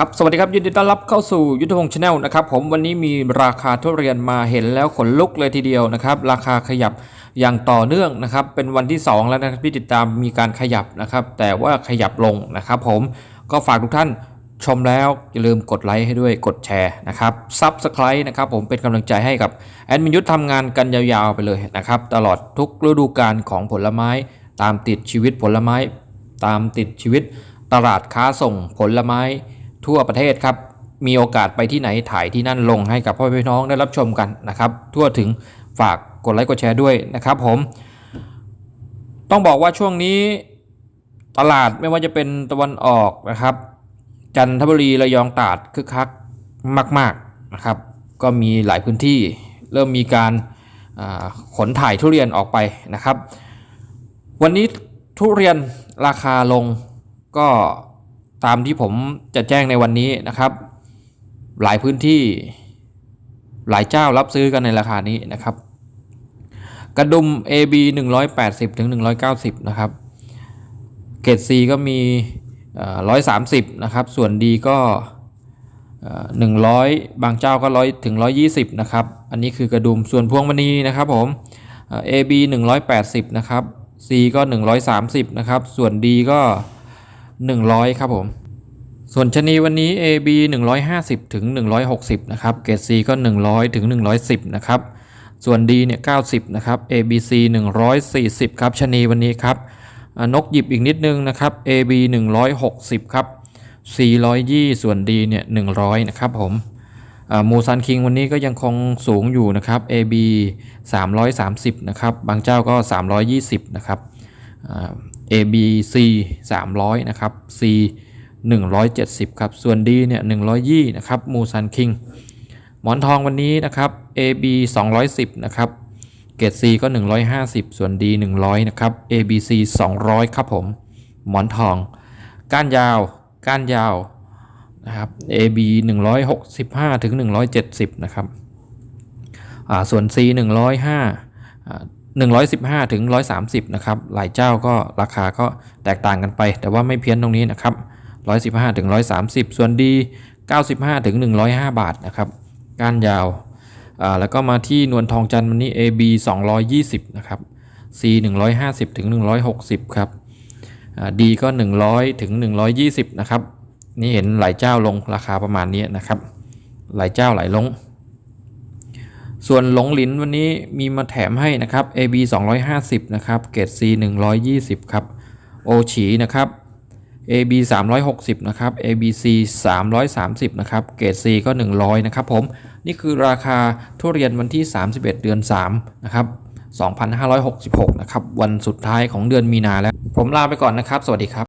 ครับ สวัสดีครับ ยินดีต้อนรับเข้าสู่ยุทธพงศ์ชาแนลนะครับ ผมวันนี้มีราคาทุเรียนมาเห็นแล้วขนลุกเลยทีเดียวนะครับ ราคาขยับอย่างต่อเนื่องนะครับ เป็นวันที่ 2 แล้วนะครับที่ติดตามมีการขยับนะครับ แต่ว่าขยับลงนะครับ ผมก็ฝากทุกท่านชมแล้วอย่าลืมกดไลค์ให้ด้วยกดแชร์นะครับซับสไครต์นะครับผมเป็นกำลังใจให้กับแอดมินยุทธทำงานกันยาวๆไปเลยนะครับ ตลอดทุกฤดูกาลของผลไม้ ตามติดชีวิตผลไม้ ตามติดชีวิตตลาดค้าส่งผลไม้ ทั่วประเทศครับ มีโอกาสไปที่ไหนถ่ายที่นั่นลงให้กับพ่อพี่น้องได้รับชมกันนะครับ ทั่วถึงฝากกดไลค์กดแชร์ด้วยนะครับผม ต้องบอกว่าช่วงนี้ตลาดไม่ว่าจะเป็นตะวันออกนะครับ จันทบุรีระยองตราดคึกคักมากๆนะครับ ก็มีหลายพื้นที่เริ่มมีการขนถ่ายทุเรียนออกไปนะครับ วันนี้ทุเรียนราคาลงก็ ตามที่ผมจะแจ้งในวันนี้นะครับ หลายพื้นที่หลายเจ้ารับซื้อกันในราคานี้นะครับ กระดุม AB 180ถึง190 นะครับ เกรด C ก็มีเอ่อ130 นะครับ ส่วน D ก็เอ่อ100 บางเจ้าก็100ถึง120 นะครับ อันนี้คือกระดุมส่วนพวงมณีนะครับผมเอ่อ AB 180 นะครับ C ก็ 130 นะครับ ส่วน D ก็ 100 ครับผม ส่วนชนีวันนี้ AB 150ถึง160 นะครับ เกรด C ก็ 100ถึง110 นะครับ ส่วน D เนี่ย 90 นะครับ ABC 140 ครับชนีวันนี้ครับ นกหยิบอีกนิดนึงนะครับ AB 160 ครับ C 120 ส่วน D เนี่ย 100 นะครับผมมูซันคิงวันนี้ก็ยังคงสูงอยู่นะครับ AB 330 นะครับ บางเจ้าก็ 320 นะครับ ABC 300 นะครับ C 170 ครับ ส่วน D เนี่ย120 นะครับ มูซันคิง หมอนทองวันนี้นะครับ AB 210 นะครับ เกรด C ก็ 150 ส่วน D 100 นะครับ ABC 200 ครับผม หมอนทอง ก้านยาว ก้านยาวนะครับ AB 165 ถึง 170 นะครับ ส่วน C 105 115 ถึง 130 นะครับหลายเจ้าก็ราคาก็แตกต่างกันไป แต่ว่าไม่เพี้ยนตรงนี้นะครับ 115 ถึง 130 ส่วน D 95 ถึง 105 บาทนะครับก้านยาวอ่าแล้วก็มาที่นวลทองจันทร์วันนี้ AB 220 นะครับ C 150 ถึง 160 ครับอ่า D ก็ 100 ถึง 120 นะครับ นี่เห็นหลายเจ้าลงราคาประมาณนี้นะครับ หลายเจ้าหลายลง ส่วนหลงหลินวันนี้มีมาแถมให้นะครับ AB 250 นะครับ เกรด C 120 ครับ โอฉีนะครับ AB 360 นะครับ ABC 330 นะครับ เกรด C ก็ 100 นะครับผม นี่คือราคาทุเรียนวันที่ 31 เดือน 3 นะครับ 2566 นะครับ วันสุดท้ายของเดือนมีนาแล้ว ผมลาไปก่อนนะครับ สวัสดีครับ